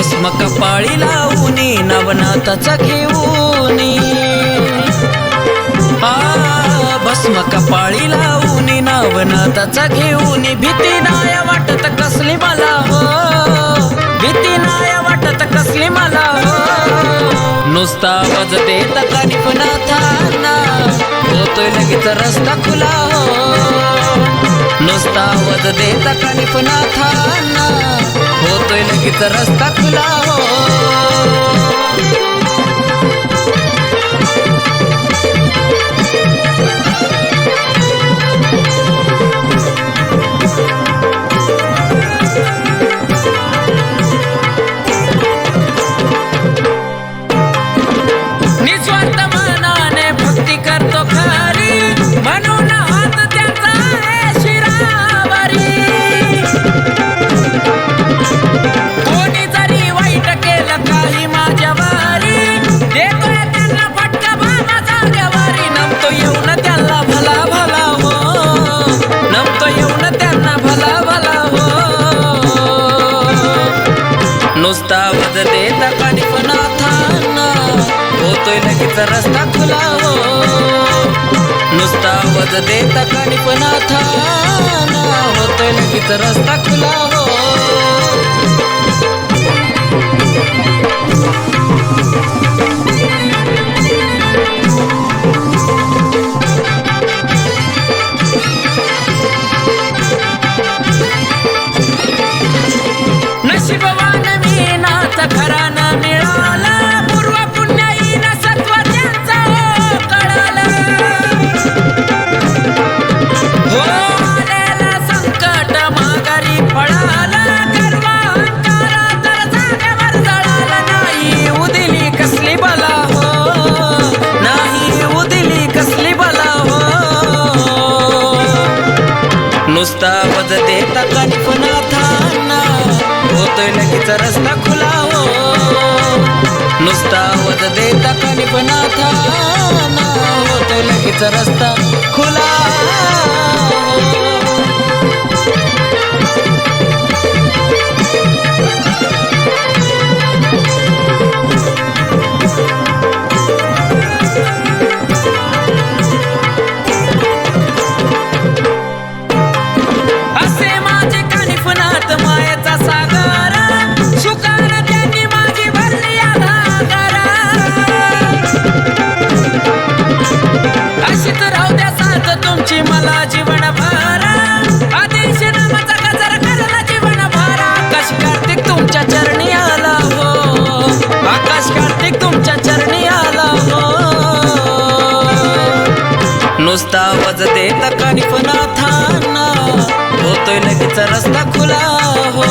भस्म कपाळी लावून नवनाथाचा घेऊनी. आ भस्म कपाळी लावूनी नवनाथाचा घेऊनी. भीती नाय वाटत कसली मला हो. भीती नाय वाटत कसली मला हो. नुसता आवाज देत कानिपनाथांना होतोय लगेच रस्ता खुला हो. नुसता आवाज देत कानिपनाथांना होतोय लगेच रस्ता खुला हो. होतोय लगेच रस्ता खुला हो. नुसता आवाज देता कानिपनाथांना होतोय लगेच रस्ता खुला हो. होतोय लगेच रस्ता खुला हो नुसता आवाज देता कानिपनाथांना होतो लगीचा रस्ता वाजते तकानी देता कानिपनाथांना होतोय लगेच रस्ता खुला हो.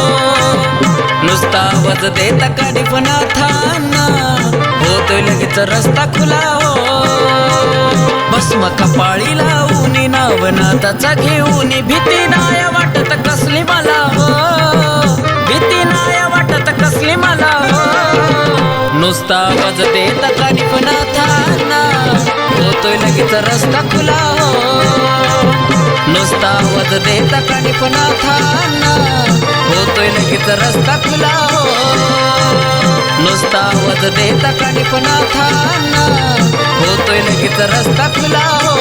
नुसता आवाज देता कानिपनाथांना होतोय लगेच रस्ता खुला हो. भस्म कपाळी लावून नवनाथाचा घेऊन. भीती नाय वाटत कसली मला हो. भीती नाय वाटत कसली मला हो. नुसता आवाज तकानी कानिपनाथांना हो. होतोय लगेच रस्ता खुला हो. नुसता आवाज देता कानिपनाथांना होतोय लगेच रस्ता खुला हो. नुसता आवाज देता कानिपनाथांना होतोय लगेच रस्ता खुला हो.